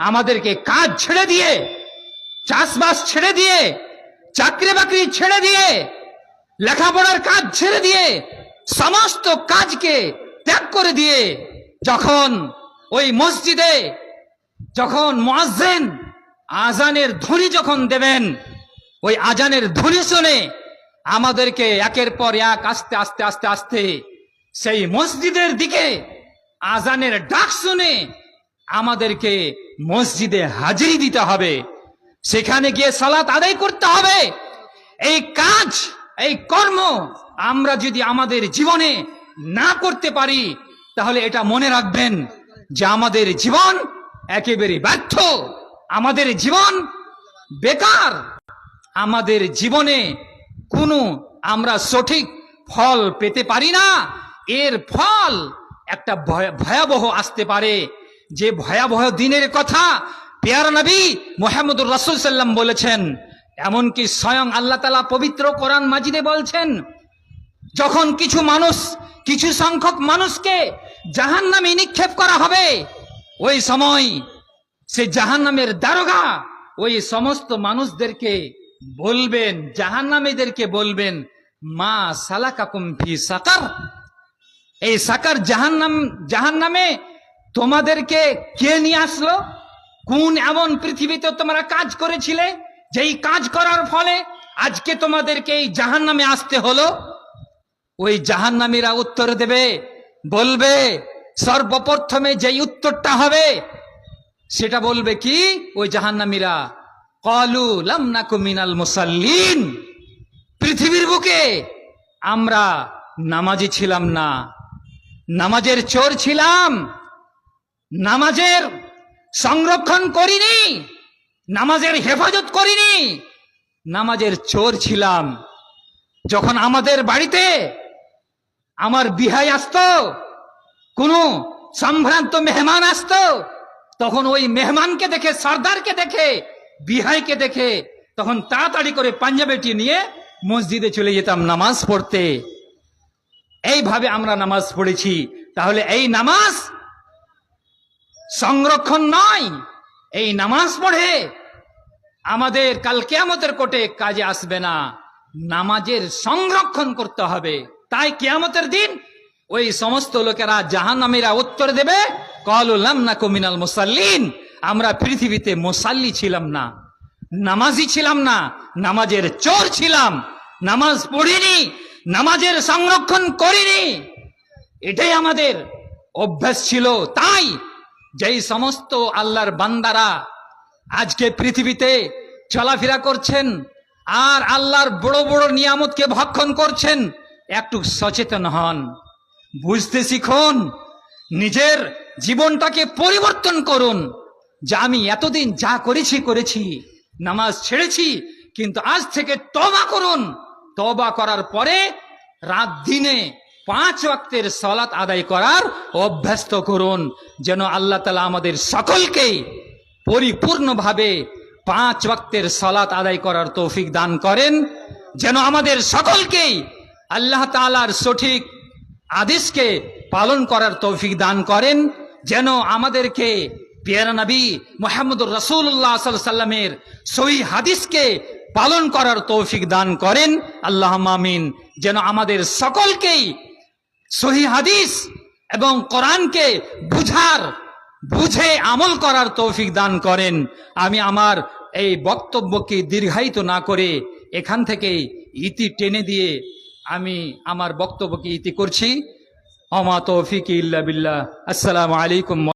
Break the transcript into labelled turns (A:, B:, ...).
A: আমাদেরকে কাজ ছেড়ে দিয়ে, চাষবাস ছেড়ে দিয়ে চাকরি বাকরি ছেড়ে দিয়ে, লেখাপড়ার কাজ ছেড়ে দিয়ে, সমস্ত কাজকে ত্যাগ করে দিয়ে যখন ওই মসজিদে, যখন মুয়াজ্জিন আজানের ধ্বনি যখন দেবেন, ওই আজানের ধ্বনি শুনে আমাদেরকে একের পর এক আস্তে আস্তে আস্তে আস্তে সেই মসজিদের দিকে আজানের ডাক শুনে আমাদেরকে মসজিদে হাজিরি দিতে হবে। সেখানে গিয়ে সালাত আদায় করতে হবে। এই কাজ, এই কর্ম আমরা যদি আমাদের জীবনে না করতে পারি, তাহলে এটা মনে রাখবেন যে আমাদের জীবন একেবারে ব্যর্থ। আমাদের জীবন বেকার। আমাদের জীবনে কোনো আমরা সঠিক ফল পেতে পারি না। এর ফল একটা ভয়- ভয়াবহ আসতে পারে। যে ভয়াবহ দিনের কথা পেয়ার নবী মোহাম্মদুর রসুল সাল্লাম বলেছেন, এমনকি স্বয়ং আল্লাহ তালা পবিত্র কোরআন মাজিদে বলছেন, যখন কিছু মানুষ, কিছু সংখ্যক মানুষকে জাহান নামে নিক্ষেপ করা হবে, ওই সময় সে জাহান নামের দারোগা ওই সমস্ত মানুষদেরকে বলবেন জাহান নামীদেরকে বলবেন, মা সালাকাকুম ফি সাকার। এই সাকার জাহান্নাম, জাহান্নামে তোমাদেরকে কে নিয়ে আসলো? কোন এমন পৃথিবীতে তোমরা কাজ করেছিলে, যেই কাজ করার ফলে আজকে তোমাদেরকে এই জাহান্নামে আসতে হলো? ওই জাহান্নামীরা উত্তর দেবে, বলবে, সর্বপ্রথমে যেই উত্তরটা হবে, সেটা বলবে কি? ওই জাহান্নামীরা, কলু লামনাকু মিনাল মুসাল্লিন। পৃথিবীর বুকে আমরা নামাজি ছিলাম না, নামাজের চোর ছিলাম নামাজের সংরক্ষণ করিনি, নামাজের হেফাজত করিনি, নামাজের চোর ছিলাম। যখন আমাদের বাড়িতে আমার বিহাই আসতো, কোনো সম্ভ্রান্ত মেহমান আসতো, তখন ওই মেহমানকে দেখে, সর্দারকে দেখে, বিহাইকে দেখে, তখন তাড়াতাড়ি করে পাঞ্জাবেটি নিয়ে মসজিদে চলে যেতাম নামাজ পড়তে। এইভাবে আমরা নামাজ পড়েছি। তাহলে এই নামাজ সংরক্ষণ নয় এই নামাজ পড়ে আমাদের কাল কেয়ামতের কোটে কাজে আসবে না। নামাজের সংরক্ষণ করতে হবে। তাই কেয়ামতের দিন ওই সমস্ত লোকেরা জাহান্নামীরা উত্তর দেবে কলুলাম না কমিনাল মুসাল্লিন। আমরা পৃথিবীতে মুসাল্লি ছিলাম না, নামাজি ছিলাম না, নামাজের চোর ছিলাম। নামাজ পড়িনি, নামাজের সংরক্ষণ করিনি। এটাই আমাদের অভ্যাস ছিল। তাই যেই সমস্ত আল্লাহর বান্দারা আজকে পৃথিবীতে চলাফেরা করছেন আর আল্লাহর বড় বড় নিয়ামতকে ভক্ষণ করছেন, একটু সচেতন হন। বুঝতে শিখুন, নিজের জীবনটাকে পরিবর্তন করুন। যে আমি এতদিন যা করেছি করেছি, নামাজ ছেড়েছি, কিন্তু আজ থেকে তবা করুন। তবা করার পরে রাত দিনে পাঁচ ওয়াক্তের সলাত আদায় করার অভ্যস্ত করুন, যেন আল্লাহ তালা আমাদের সকলকেই পরিপূর্ণভাবে পাঁচ ওয়াক্তের সলাত আদায় করার তৌফিক দান করেন, যেন আমাদের সকলকেই আল্লাহ তালার সঠিক আদেশকে পালন করার তৌফিক দান করেন, যেন আমাদেরকে পিয়ারা নবী মোহাম্মদুর রসুল্লাহ সাল্লামের সহি হাদিসকে পালন করার তৌফিক দান করেন আল্লাহ মামিন যেন আমাদের সকলকেই সহি হাদিস এবং কোরআনকে বুঝার, বুঝে আমল করার তৌফিক দান করেন। আমি আমার এই বক্তব্যকে দীর্ঘায়িত না করে এখান থেকে ইতি টেনে দিয়ে আমি আমার বক্তব্যকে ইতি করছি। অমা তৌফিক ইল্লা বিল্লাহ। আসসালামু আলাইকুম।